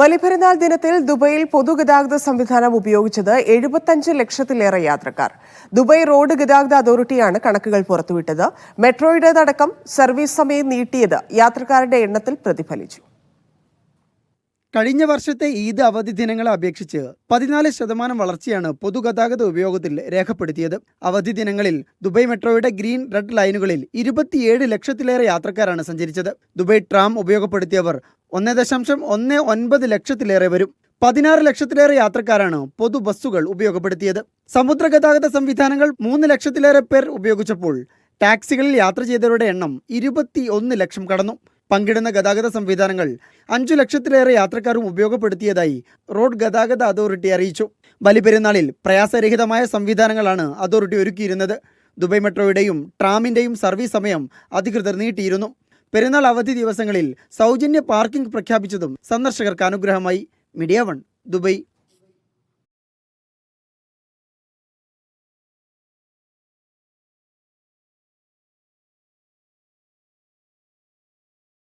ബലിപെരുന്നാൾ ദിനത്തിൽ ദുബൈയിൽ പൊതുഗതാഗത സംവിധാനം ഉപയോഗിച്ചത് എഴുപത്തഞ്ച് ലക്ഷത്തിലേറെ യാത്രക്കാർ. ദുബൈ റോഡ് ഗതാഗത അതോറിറ്റിയാണ് കണക്കുകൾ പുറത്തുവിട്ടത്. മെട്രോയുടേതടക്കം സർവീസ് സമയം നീട്ടിയത് യാത്രക്കാരുടെ എണ്ണത്തിൽ പ്രതിഫലിച്ചു. കഴിഞ്ഞ വർഷത്തെ ഈദ് അവധി ദിനങ്ങളെ അപേക്ഷിച്ച് പതിനാല് ശതമാനം വളർച്ചയാണ് പൊതുഗതാഗത ഉപയോഗത്തിൽ രേഖപ്പെടുത്തിയത്. അവധി ദിനങ്ങളിൽ ദുബൈ മെട്രോയുടെ ഗ്രീൻ റെഡ് ലൈനുകളിൽ ഇരുപത്തിയേഴ് ലക്ഷത്തിലേറെ യാത്രക്കാരാണ് സഞ്ചരിച്ചത്. ദുബൈ ട്രാം ഉപയോഗപ്പെടുത്തിയവർ ഒന്ന് ദശാംശം ഒന്ന് ഒൻപത് ലക്ഷത്തിലേറെ വരും. പതിനാറ് ലക്ഷത്തിലേറെ യാത്രക്കാരാണ് പൊതു ബസ്സുകൾ ഉപയോഗപ്പെടുത്തിയത്. സമുദ്ര ഗതാഗത സംവിധാനങ്ങൾ മൂന്ന് ലക്ഷത്തിലേറെ പേർ ഉപയോഗിച്ചപ്പോൾ ടാക്സികളിൽ യാത്ര ചെയ്തവരുടെ എണ്ണം ഇരുപത്തി ലക്ഷം കടന്നു. പങ്കിടുന്ന ഗതാഗത സംവിധാനങ്ങൾ അഞ്ചു ലക്ഷത്തിലേറെ യാത്രക്കാരും ഉപയോഗപ്പെടുത്തിയതായി റോഡ് ഗതാഗത അതോറിറ്റി അറിയിച്ചു. ബലിപെരുന്നാളിൽ പ്രയാസരഹിതമായ സംവിധാനങ്ങളാണ് അതോറിറ്റി ഒരുക്കിയിരുന്നത്. ദുബൈ മെട്രോയുടെയും ട്രാമിന്റെയും സർവീസ് സമയം അധികൃതർ നീട്ടിയിരുന്നു. പെരുന്നാൾ അവധി ദിവസങ്ങളിൽ സൗജന്യ പാർക്കിംഗ് പ്രഖ്യാപിച്ചതും സന്ദർശകർക്ക് അനുഗ്രഹമായി. Media One Dubai.